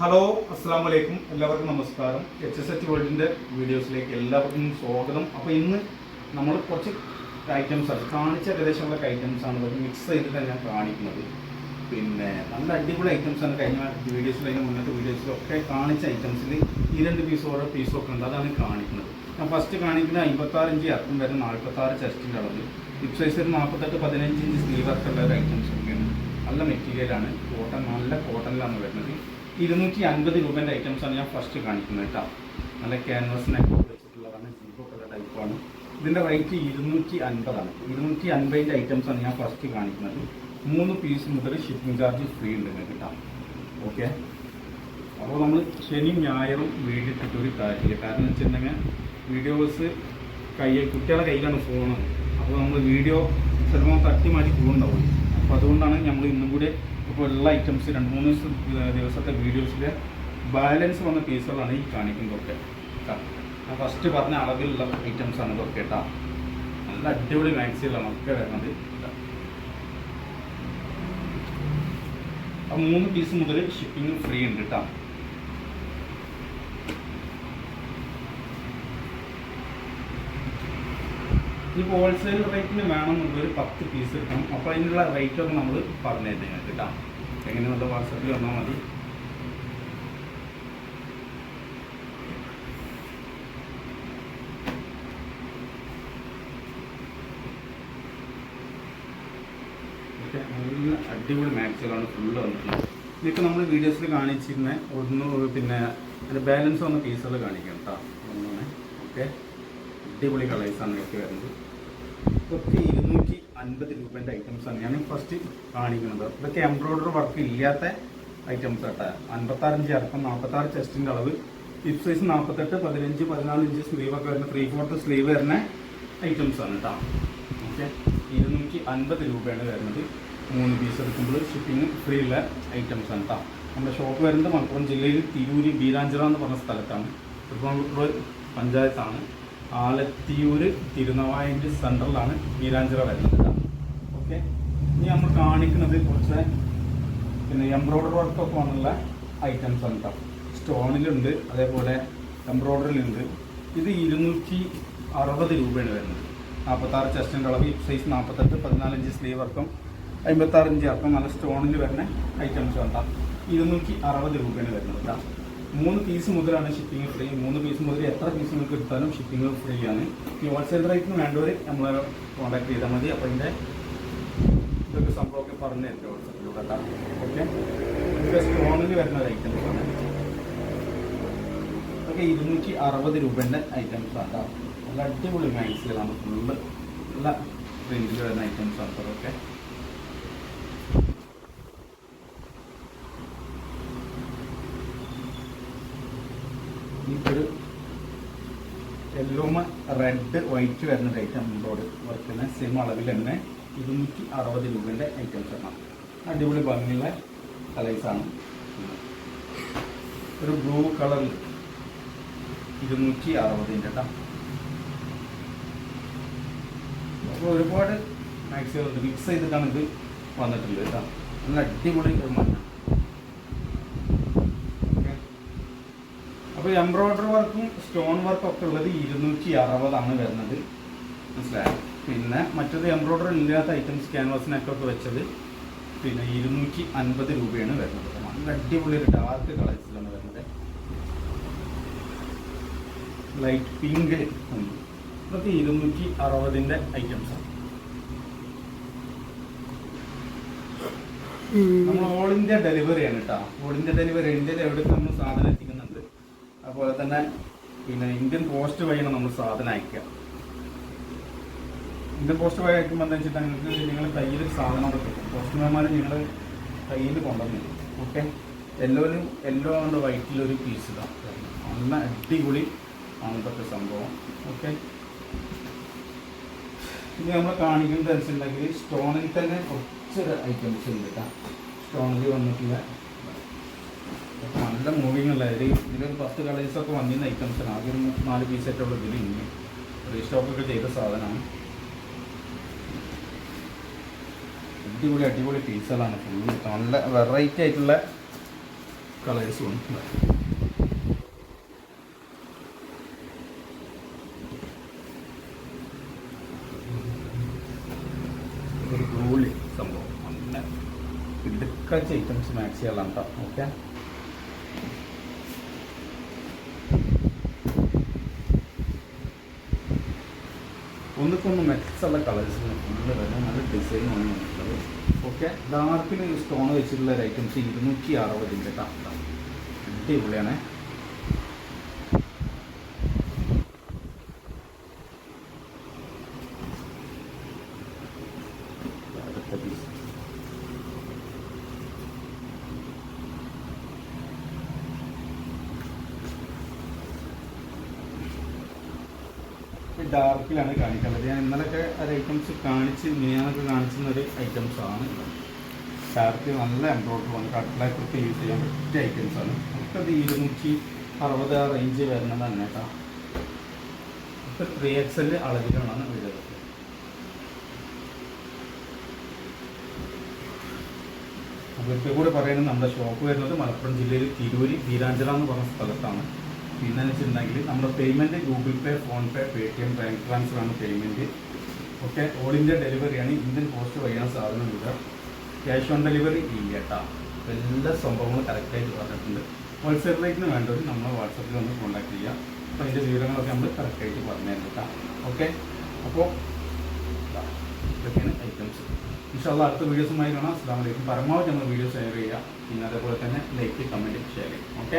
Hello അസ്സാം വലൈക്കും എല്ലാവർക്കും നമസ്കാരം. എച്ച് എസ് എച്ച് വേൾഡിന്റെ വീഡിയോസിലേക്ക് എല്ലാവർക്കും സ്വാഗതം. അപ്പോൾ ഇന്ന് നമ്മൾ കുറച്ച് ഐറ്റംസ് ആണ്. കാണിച്ച ഏകദേശമുള്ള ആണ് അത് മിക്സ് ചെയ്തിട്ടാണ് ഞാൻ കാണിക്കുന്നത്. പിന്നെ നല്ല അടിപൊളി ഐറ്റംസ് ആണ്. കഴിഞ്ഞ വീഡിയോസിൽ അതിന് മുന്നത്തെ വീഡിയോസിലൊക്കെ കാണിച്ച ഐറ്റംസിൽ ഈ രണ്ട് പീസ് ഓരോ പീസൊക്കെ ഉണ്ട്. അതാണ് കാണിക്കുന്നത്. ഞാൻ ഫസ്റ്റ് കാണിക്കുന്ന അമ്പത്താറ് ഇഞ്ച് ഇറക്കം വരുന്ന നാൽപ്പത്താറ് ചെസ്റ്റിന്റെ അളവ്. ഹിപ് സൈസ് ഒരു നാൽപ്പത്തെട്ട് പതിനഞ്ച് ഇഞ്ച് സ്ലീവ് വർക്കുള്ള ഒരു ഐറ്റംസ് ഒക്കെയാണ്. നല്ല മെറ്റീരിയലാണ് കോട്ടൺ നല്ല കോട്ടണിലാണ് വരുന്നത്. ഇരുന്നൂറ്റി അൻപത് രൂപേന്റെ ഐറ്റംസാണ് ഞാൻ ഫസ്റ്റ് കാണിക്കുന്നത് കേട്ടോ. നല്ല ക്യാൻവാസിനൊക്കെ വെച്ചിട്ടുള്ളതാണ് ജീബോ കളർ ടൈപ്പാണ് ഇതിന്റെ റേറ്റ് ഇരുന്നൂറ്റി അൻപതാണ് ഇരുന്നൂറ്റി അൻപതിന്റെ ഐറ്റംസാണ് ഞാൻ ഫസ്റ്റ് കാണിക്കുന്നത്. മൂന്ന് പീസ് മുതൽ ഷിപ്പിംഗ് ചാർജ് ഫ്രീ ഉണ്ട് കേട്ടോ. ഓക്കെ അപ്പോൾ നമ്മൾ ശനി ഞായറും വീട്ടിട്ടിട്ട് ഒരു കാര്യമില്ല. കാരണം എന്ന് വെച്ചിട്ടുണ്ടെങ്കിൽ വീഡിയോസ് കൈ കുട്ടികളെ കയ്യിലാണ് ഫോണ് അപ്പോൾ നമ്മൾ വീഡിയോ ചിലപ്പോൾ തട്ടി മാറ്റി പോകുന്നുണ്ടാവും അപ്പോൾ അതുകൊണ്ടാണ് നമ്മൾ ഇന്നും കൂടി ഇപ്പോൾ ഉള്ള ഐറ്റംസ് രണ്ട് മൂന്ന് ദിവസം ദിവസത്തെ വീഡിയോസിൽ ബാലൻസ് വന്ന പീസുകളാണ് ഈ കാണിക്കുന്നതൊക്കെ. ഞാൻ ഫസ്റ്റ് പറഞ്ഞ അളവിലുള്ള ഐറ്റംസ് ആണ് ഇതൊക്കെ കേട്ടോ നല്ല അടിപൊളി മാക്സികളാണ് ഒക്കെ വരുന്നത്. ആ മൂന്ന് പീസ് മുതൽ ഷിപ്പിംഗ് ഫ്രീ ഉണ്ട് കേട്ടോ ഇപ്പോൾ ഹോൾസെയിൽ റേറ്റിന് വേണമെന്നുള്ള ഒരു പത്ത് പീസ് എടുക്കണം അപ്പോൾ അതിനുള്ള റേറ്റ് ഒക്കെ നമ്മൾ പറഞ്ഞു തരുന്നത് നിങ്ങൾക്ക് കേട്ടോ എങ്ങനെയുള്ള വാട്സപ്പിൽ വന്നാൽ മതി. നല്ല അടിപൊളി മാക്സുകളാണ് ഫുള്ള് വന്നിട്ടുള്ളത്. ഇതൊക്കെ നമ്മൾ വീഡിയോസിൽ കാണിച്ചിരുന്ന ഒന്ന് പിന്നെ അതിന്റെ ബാലൻസ് വന്ന പീസുകൾ കാണിക്കാം കേട്ടോ ഒന്നാണ് ഓക്കെ അടിപൊളി കളേഴ്സാണ് ഇതൊക്കെ വരുന്നത്. ഇതൊക്കെ ഇരുന്നൂറ്റി അൻപത് രൂപേന്റെ ഐറ്റംസാണ് ഞാൻ ഫസ്റ്റ് കാണിക്കുന്നത്. ഇതൊക്കെ എംബ്രോയിഡറി വർക്ക് ഇല്ലാത്ത ഐറ്റംസ് കേട്ടോ അൻപത്താറിഞ്ച് ഇറക്കം നാൽപ്പത്താറ് ചെസ്റ്റിന്റെ അളവ്. ഹിപ് സൈസ് നാൽപ്പത്തെട്ട് പതിനഞ്ച് പതിനാല് ഇഞ്ച് സ്ലീവ് ഒക്കെ വരുന്ന ത്രീ ഫോർത്ത് സ്ലീവ് വരുന്ന ഐറ്റംസ് ആണ് കേട്ടോ ഓക്കെ ഇരുന്നൂറ്റി അൻപത് രൂപയാണ് വരുന്നത്. മൂന്ന് പീസ് എടുക്കുമ്പോൾ ഷിപ്പിംഗ് ഫ്രീ ഉള്ള ഐറ്റംസ് ആണ് കേട്ടോ നമ്മുടെ ഷോപ്പ് വരുന്നത് മലപ്പുറം ജില്ലയിൽ തിരൂര് ബീരാഞ്ചിറ എന്ന് പറഞ്ഞ സ്ഥലത്താണ്. തിരുവനന്തപുരം പഞ്ചായത്താണ്. ആലത്തിയൂര് തിരുനവായന്റെ സെൻട്രലാണ് മീരാഞ്ചിറ വരുന്നത് ഓക്കെ? ഇനി നമ്മൾ കാണിക്കുന്നത് കുറച്ച് പിന്നെ എംബ്രോയ്ഡറി വർക്കൊക്കെ വന്നുള്ള ഐറ്റംസ് ആണ് കേട്ടോ. സ്റ്റോണിലുണ്ട് അതേപോലെ എംബ്രോയ്ഡറിയിലുണ്ട്. ഇത് ഇരുന്നൂറ്റി അറുപത് രൂപയാണ് വരുന്നത്. നാൽപ്പത്താറ് ചെസ്റ്റിന്റെ അളവ് ഹിപ് സൈസ് നാൽപ്പത്തെട്ട് പതിനാലഞ്ച് സ്ലീവ് വർക്കും അമ്പത്താറ് ഇഞ്ച് ഇറക്കം നല്ല സ്റ്റോണിൽ വരുന്ന ഐറ്റംസ് വേണ്ട ഇരുന്നൂറ്റി അറുപത് രൂപയാണ് വരുന്നത് കേട്ടോ. മൂന്ന് പീസ് മുതലാണ് ഷിപ്പിംഗ് ഫ്രീ മൂന്ന് പീസ് മുതൽ എത്ര പീസ് നിങ്ങൾക്ക് എടുത്താലും ഷിപ്പിംഗ് ഫ്രീ ആണ്. ഈ ഹോൾസെയിൽ റേറ്റിന് വേണ്ടവർ നമ്മൾ കോൺടാക്ട് ചെയ്താൽ മതി. അപ്പോൾ ഇതിന്റെ ഇതൊക്കെ സംഭവമൊക്കെ പറഞ്ഞു തരും വാട്സപ്പിലൂടെ ഓക്കെ ഇത് സ്റ്റോണിൽ വരുന്ന ഒരു ഐറ്റംസ് ആണ്. ഇതൊക്കെ ഇരുന്നൂറ്റി അറുപത് രൂപേന്റെ ഐറ്റംസ് കേട്ടോ. നല്ല അടിപൊളി മാക്സികളാണ് ഫുള്ള് നല്ല റേഞ്ചിൽ വരുന്ന ഐറ്റംസ് ആണ്. അതൊക്കെ ഒരു യെല്ലോമ റെഡ് വൈറ്റ് വരുന്ന ഐറ്റം നമ്മളോട് വർക്കുന്ന സെയിം അളവിൽ തന്നെ ഇരുന്നൂറ്റി അറുപത് രൂപേന്റെ ഐറ്റംസ് ആണ്. അടിപൊളി ഭംഗിയുള്ള കളേഴ്സാണ് ഒരു ബ്ലൂ കളറിൽ ഇരുന്നൂറ്റി അറുപതിന്റെ കേട്ടോ അപ്പോൾ ഒരുപാട് മാക്സിമം മിക്സ് ചെയ്തിട്ടാണ് ഇത് വന്നിട്ടുള്ളത് കേട്ടോ നല്ല അടിപൊളി ഒരു മണ്ണ അപ്പോൾ എംബ്രോയ്ഡറി വർക്കും സ്റ്റോൺ വർക്കും ഒക്കെ ഉള്ളത് ഇരുന്നൂറ്റി അറുപതാണ് വരുന്നത്. മനസ്സിലായോ? പിന്നെ മറ്റത് എംബ്രോയ്ഡറി ഇല്ലാത്ത ഐറ്റംസ് ക്യാൻവാസിനൊക്കെ വെച്ചത് പിന്നെ ഇരുന്നൂറ്റി അൻപത് രൂപയാണ് വരുന്നത്. നല്ല അടിപൊളി ഒരു ഡാർക്ക് കളേഴ്സിലാണ് വരുന്നത്. ലൈറ്റ് പിങ്ക് ഉണ്ട്. ഇതൊക്കെ ഇരുന്നൂറ്റി അറുപതിന്റെ ഐറ്റംസാണ് നമ്മൾ ഓൾ ഇന്ത്യ ഡെലിവറിയാണ് കേട്ടോ ഓൾ ഇന്ത്യ ഡെലിവറി ഇന്ത്യയിൽ എവിടെയൊക്കെ നമ്മൾ സാധനം അതുപോലെ തന്നെ പിന്നെ ഇന്ത്യൻ പോസ്റ്റ് വഴിയാണ് നമ്മൾ സാധനം അയക്കുക. ഇന്ത്യൻ പോസ്റ്റ് വഴി അയക്കുമ്പോൾ എന്താ വെച്ചിട്ട് നിങ്ങൾക്ക് നിങ്ങൾ കയ്യിൽ സാധനം അവിടെ കിട്ടും. പോസ്റ്റ്മാൻമാർ നിങ്ങൾ കയ്യിൽ കൊണ്ടുവന്നു ഓക്കെ? എല്ലാവരും എല്ലോ കൊണ്ട് വൈറ്റിലൊരു പീസ് ഇതാണ് നല്ല അടിപൊളി ആണ് സംഭവം. ഓക്കെ? ഇനി നമ്മൾ കാണിക്കുന്നത് വെച്ചിട്ടുണ്ടെങ്കിൽ സ്റ്റോണിൽ തന്നെ കുറച്ചൊരു ഐറ്റംസ് ഉണ്ട് കേട്ടോ. സ്റ്റോണിൽ വന്നിട്ടുള്ള നല്ല മൂവിങ് ഉള്ള ഇതിൽ ഫസ്റ്റ് പത്ത് കളേഴ്സൊക്കെ വന്നിരുന്ന ഐറ്റംസ് ആണ്. ആദ്യം നാല് പീസ് ഉള്ള ഇതിൽ ഇനി റീസ്റ്റോക്കൊക്കെ ചെയ്ത സാധനമാണ്. അടിപൊളി അടിപൊളി പീസുകളാണ് ഫുള്ള് നല്ല വെറൈറ്റി ആയിട്ടുള്ള കളേഴ്സും ഒരു ബ്ലൂലി സംഭവം. നല്ല ഇടുക്കാച്ച ഐറ്റംസ് മാക്സികളാണ് കേട്ടോ ഓക്കെ ഒന്നിക്കൊന്ന് മെച്ചമുള്ള കളേഴ്സ് ഫുള്ള് തന്നെ നല്ല ഡിസൈനാണ് വന്നിട്ടുള്ളത്. ഓക്കെ ഡാർക്കിൽ സ്റ്റോൺ വെച്ചിട്ടുള്ള ഒരു ഐറ്റംസ് ഇരുന്നൂറ്റി അറുപതിന്റെ കാർട്ടാണ് അടിപൊളിയാണ് അടുത്ത പീസ് ഡാർക്കിലാണ് കാണിക്കുന്നത് ഞാൻ ഇന്നലൊക്കെ ഒരു ഐറ്റംസ് കാണിച്ച് മിനിയാനൊക്കെ കാണിച്ചിരുന്ന ഒരു ഐറ്റംസ് ആണ്. ഡാർക്ക് നല്ല എംബ്രോയിഡറി വന്ന് കട്ടിലൊക്കെ യൂസ് ചെയ്യാൻ പറ്റിയ ഐറ്റംസ് ആണ്. നമുക്കത് ഇരുന്നൂറ്റി അറുപത് ആ റേഞ്ച് വരുന്നത് തന്നെ കേട്ടോ ഇപ്പം ത്രീ എക്സൽ അളവിലാണ് വരുന്നത് അവർക്ക് കൂടെ പറയുന്നത് നമ്മുടെ ഷോപ്പ് വരുന്നത് മലപ്പുറം ജില്ലയിൽ തിരൂര് വീരാഞ്ചല എന്ന് പറഞ്ഞ സ്ഥലത്താണ്. പിന്നെ വെച്ചിട്ടുണ്ടെങ്കിൽ നമ്മുടെ payment Google Pay PhonePe T M bank transfer ആണ് പേയ്മെന്റ് ഓക്കെ ഓൾ ഇന്ത്യ ഡെലിവറിയാണ് ഇന്ത്യൻ പോസ്റ്റ് വഴിയാണ് സാധനം ഇല്ല ക്യാഷ് ഓൺ ഡെലിവറി ഇല്ല കേട്ടോ എല്ലാ സംഭവങ്ങളും കറക്റ്റായിട്ട് പറഞ്ഞിട്ടുണ്ട്. ഹോൾസെയിൽ റേറ്റിന് വേണ്ടവർ നമ്മൾ വാട്സപ്പിൽ ഒന്ന് കോൺടാക്ട് ചെയ്യുക അപ്പോൾ അതിന്റെ വിവരങ്ങളൊക്കെ നമ്മൾ കറക്റ്റായിട്ട് പറഞ്ഞു കേട്ടോ ഓക്കെ അപ്പോൾ ഇതൊക്കെയാണ് ഐറ്റംസ് ഇൻഷാല്ല അടുത്ത വീഡിയോസുമായി കാണാം. അസ്സാം വലൈക്കും പരമാവധി നമ്മൾ വീഡിയോ ഷെയർ ചെയ്യുക. പിന്നെ അതേപോലെ തന്നെ ലൈക്ക് കമന്റ് ഷെയർ ചെയ്യുക. ഓക്കെ